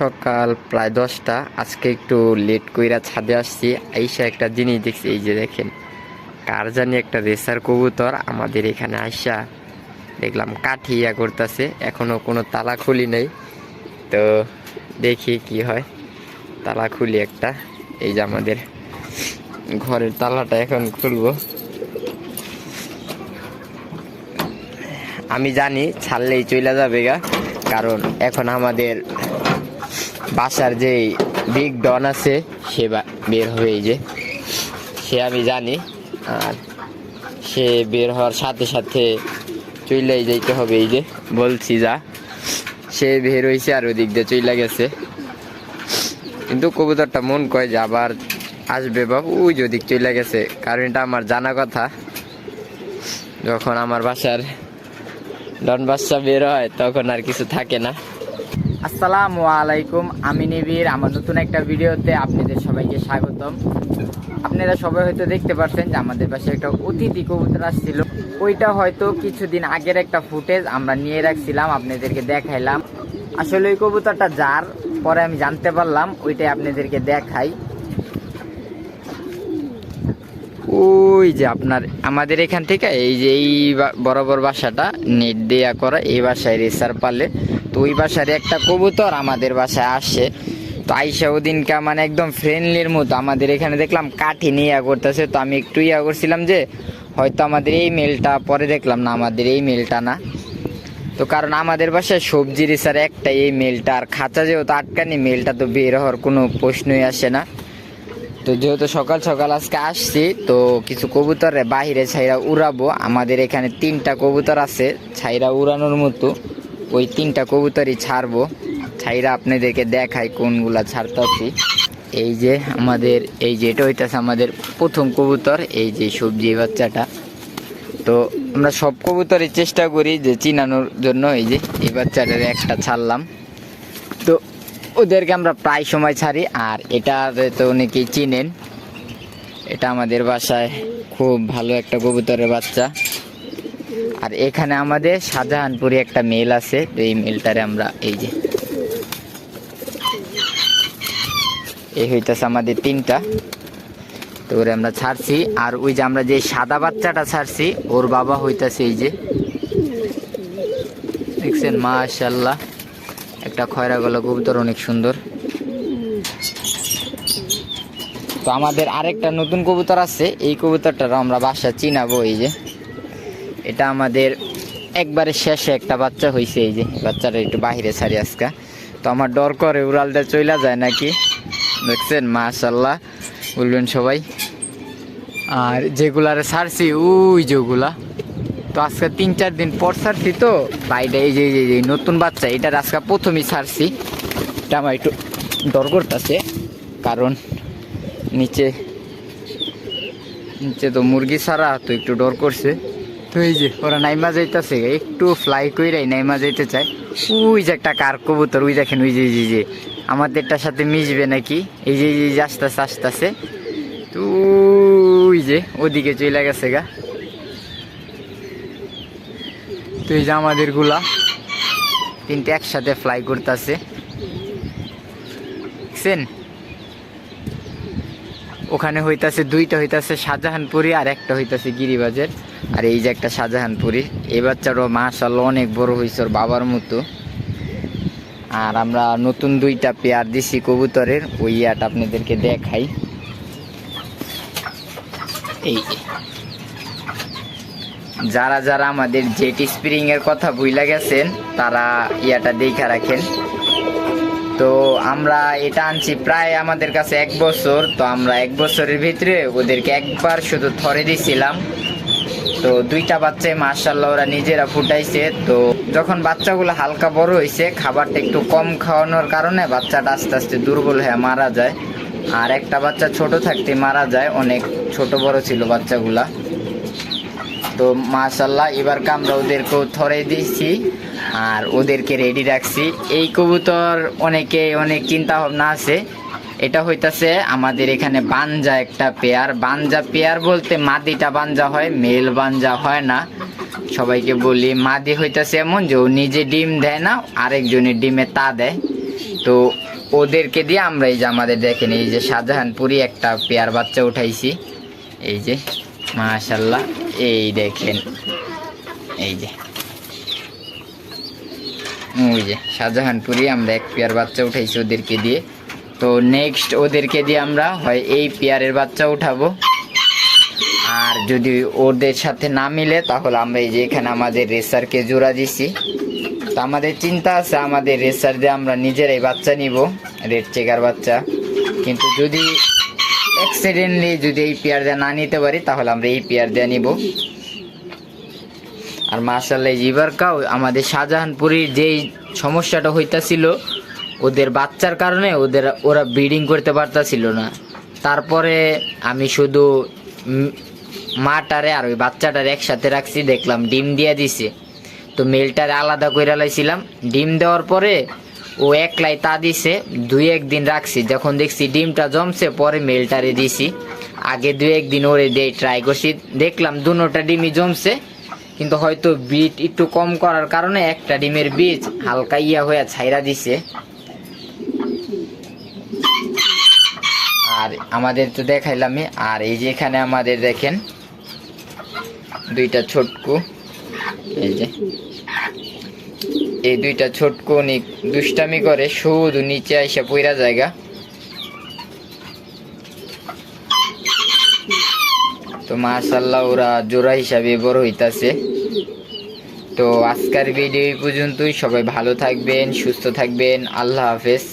সকাল প্রায় দশটা। আজকে একটু লেট কইরা ছাদে আসছি। আইসা একটা জিনিস দেখছি, এই যে দেখেন, কার জানি একটা রেসার কবুতর আমাদের এখানে আইসা দেখলাম কাঠি ইয়া করতেছে। এখনও কোনো তালা খুলি নেই। তো দেখি কি হয়। তালা খুলি একটা। এই যে আমাদের ঘরের তালাটা এখন খুলবো। আমি জানি ছাড়লেই চলে যাবে গা। কারণ এখন আমাদের বাসার যে বিগ ডন আছে, সে বের হবে এই যে। সে আমি জানি, আর সে বের হওয়ার সাথে সাথে চইলাই যাইতে হবে এই যে। বলছি যা, সে বের হয়েছে আর ওদিক দিয়ে চইলা গেছে। কিন্তু কবুতরটা মন কয় যে আবার আসবে বা ওই যে ওদিক চইলা গেছে। কারণ এটা আমার জানা কথা। যখন আমার বাসার ডন বাচ্চা বের হয়, তখন আর কিছু থাকে না। আসসালামু আলাইকুম, আমি নিবির আমার নতুন একটা ভিডিওতে আপনাদের সবাইকে স্বাগতম। আপনারা সবাই হয়তো দেখতে পাচ্ছেন যে আমাদের পাশে একটা অতিথি কবুতর আসছিল। ওইটা হয়তো কিছুদিন আগের একটা ফুটেজ আমরা নিয়ে রাখছিলাম, আপনাদেরকে দেখাইলাম। আসলে ওই কবুতরটা যার, পরে আমি জানতে পারলাম, ওইটাই আপনাদেরকে দেখাই। ওই যে আপনার, আমাদের এখান থেকে এই যে এই বরাবর বাসাটা নেট দেয়া করা, এই বাসায় রেসার পালে তো ওই বাসার একটা কবুতর আমাদের বাসায় আসে। তো আইসা ওদিনকা মানে একদম ফ্রেন্ডলির মতো আমাদের এখানে দেখলাম কাঠি নিয়ে ইয়া করতেছে। তো আমি একটু ইয়া করছিলাম যে, হয়তো আমাদের এই মেলটা পরে দেখলাম না, আমাদের এই মেলটা না। তো কারণ আমাদের বাসায় সবজি রেসার একটা এই মেলটা আর খাঁচা যেহেতু আটকানি মেলটা তো বের হওয়ার কোনো প্রশ্নই আসে না। তো যেহেতু সকাল সকাল আজকে আসছি, তো কিছু কবুতর বাহিরে ছাইরা উড়াবো। আমাদের এখানে তিনটা কবুতর আছে, ছাইরা উড়ানোর মতো। ওই তিনটা কবুতরই ছাড়বো। ছাইরা আপনাদেরকে দেখাই কোনগুলা ছাড়তাছি। এই যে আমাদের, এই যে এটা হইতেছে আমাদের প্রথম কবুতর, এই যে সবজি বাচ্চাটা। তো আমরা সব কবুতরই চেষ্টা করি যে চিনানোর জন্য, এই যে এই বাচ্চাটার একটা ছাড়লাম। তো ওদেরকে আমরা প্রায় সময় ছাড়ি, আর এটা তো অনেকেই চিনেন, এটা আমাদের বাসায় খুব ভালো একটা কবুতরের বাচ্চা। আর এখানে আমাদের শাহজাহানপুরে একটা মেল আছে তো এই মেলটারে আমরা এই যে এই হইতেছে আমাদের তিনটা। তো ওরে আমরা ছাড়ছি, আর ওই যে আমরা যে সাদা বাচ্চাটা ছাড়ছি, ওর বাবা হইতাছে এই যে। দেখছেন মাশাল্লাহ একটা খয়রা গলা কবুতর অনেক সুন্দর। তো আমাদের আরেকটা নতুন কবুতর আছে, এই কবুতরটারও আমরা বাসা চিনাবো এই যে। এটা আমাদের একবারে শেষে একটা বাচ্চা হয়েছে এই যে, বাচ্চাটা একটু বাহিরে ছাড়ি আজকে। তো আমার ডর করে উড়ালটা চইলা যায় নাকি? দেখছেন মাশাল্লাহ বলবেন সবাই। আর যেগুলারে ছাড়ছি, ওই যেগুলা। তো আজকে তিন চার দিন পর ছাড়ছি তো, বাইরে এই যে যে- নতুন বাচ্চা এটা আজকে প্রথমেই ছাড়ছি। এটা আমার একটু ডর করতেছে, কারণ নিচে নিচে তো মুরগি ছাড়া তো একটু ডর করছে। তো এই যে, ওরা নাইমা যাইতেছে, একটু ফ্লাই নাইমা যাইতে চায়। ওই যে একটা কার ওই ওই যে যে- যে, আমাদেরটার সাথে মিশবে নাকি? এই যে এই যে আস্তে তো ওই যে, ওদিকে চলে গেছে গা। তো এই যে আমাদেরগুলা তিনটে একসাথে ফ্লাই করতেছে। দেখছেন? ওখানে হইতাছে, দুইটা হইতাছে শাহজাহানপুরি আর একটা হইতাছে গিরিবাজের। আর এই যে একটা শাহজাহানপুরি। এই বাচ্চারও মাশাল্লাহ অনেক বড় হয়েছে ওর বাবার মতো। আর আমরা নতুন দুইটা পেয়ার দিছি কবুতরের। ওই ইয়াটা আপনাদেরকে দেখাই। এই যারা যারা আমাদের জেট স্প্রিং এর কথা ভুইলা গেছেন, তারা ইয়াটা দেখা রাখেন। তো আমরা এটা আনছি প্রায় আমাদের কাছে এক বছর। তো আমরা এক বছরের ভিতরে ওদেরকে একবার শুধু থরে দিছিলাম। তো দুইটা বাচ্চায় মার্শাল্লাহ ওরা নিজেরা ফুটাইছে। তো যখন বাচ্চাগুলো হালকা বড় হয়েছে খাবারটা একটু কম খাওয়ানোর কারণে বাচ্চাটা আস্তে আস্তে দুর্বল হয়ে মারা যায়। আর একটা বাচ্চা ছোট থাকতে মারা যায়, অনেক ছোট বড় ছিল বাচ্চাগুলা। তো মাশাল্লাহ এবার আমরা ওদেরকেও থরে দিয়েছি আর ওদেরকে রেডি রাখছি। এই কবুতর অনেকে, অনেক চিন্তা ভাবনা আছে। এটা হইতাছে আমাদের এখানে বানজা একটা পেয়ার বানজা পেয়ার বলতে মাদিটা বানজা হয় মেল বানজা হয় না। সবাইকে বলি, মাদি হইতাছে এমন যে ও নিজে ডিম দেয় না, আরেকজনের ডিমে তা দেয়। তো ওদেরকে দিয়ে আমরা এই যে আমাদের দেখেন, এই যে শাহজাহানপুরি একটা পেয়ার বাচ্চা উঠাইছি। এই যে মাশাল্লাহ এই দেখেন। এই যে। ওই যে, শাহজাহানপুরি আমরা এক পেয়ার বাচ্চা উঠাইছি ওদেরকে দিয়ে। তো নেক্সট ওদেরকে দিয়ে আমরা হয় এই পেয়ারের বাচ্চা উঠাবো। আর যদি ওদের সাথে না মিলে, তাহলে আমরা এই যে এখানে আমাদের রেসারকে জোড়া দিছি। তো আমাদের চিন্তা আছে, আমাদের রেসার দিয়ে আমরা নিজেরাই বাচ্চা নিব, রেড চেকার বাচ্চা। কিন্তু যদি অ্যাক্সিডেন্টলি যদি এই পেয়ার দিয়ে না নিতে পারি, তাহলে আমরা এই পেয়ার দিয়ে নিব। আর মার্শাল্লাহ জিবারকাও আমাদের শাহজাহানপুরীর যেই সমস্যাটা হইতাছিল, ওদের বাচ্চার কারণে ওদের, ওরা ব্রিডিং করতে পারতাছিল না। তারপরে আমি শুধু মাটারে আর ওই বাচ্চাটার একসাথে রাখছি, দেখলাম ডিম দিয়ে দিছে। তো মেলটারে আলাদা করে লাইছিলাম। ডিম দেওয়ার পরে ও একলাই তা দিছে, দুই একদিন রাখছি। যখন দেখছি ডিমটা জমছে, পরে মেলটারে দিছি। আগে দুই একদিন ওরে দিয়ে ট্রাই করছি। দেখলাম দুনোটা ডিমই জমছে, কিন্তু হয়তো বিট একটু কম করার কারণে একটা ডিমের বীজ হালকা ইয়া হয়ে ছাইরা দিছে। আর আমাদের তো দেখাইলামই, আর এই যে এখানে আমাদের দেখেন, দুইটা ছোটকু, এই যে। এই দুইটা ছোটকু নি দুষ্টামি করে শুধু নিচে আইসা পইরা জায়গা। তো মাশাল্লাহ ওরা জোড়া হিসাবে বড় হইতাছে। তো আজকের ভিডিও পর্যন্তই। সবাই ভালো থাকবেন, সুস্থ থাকবেন। আল্লাহ হাফেজ।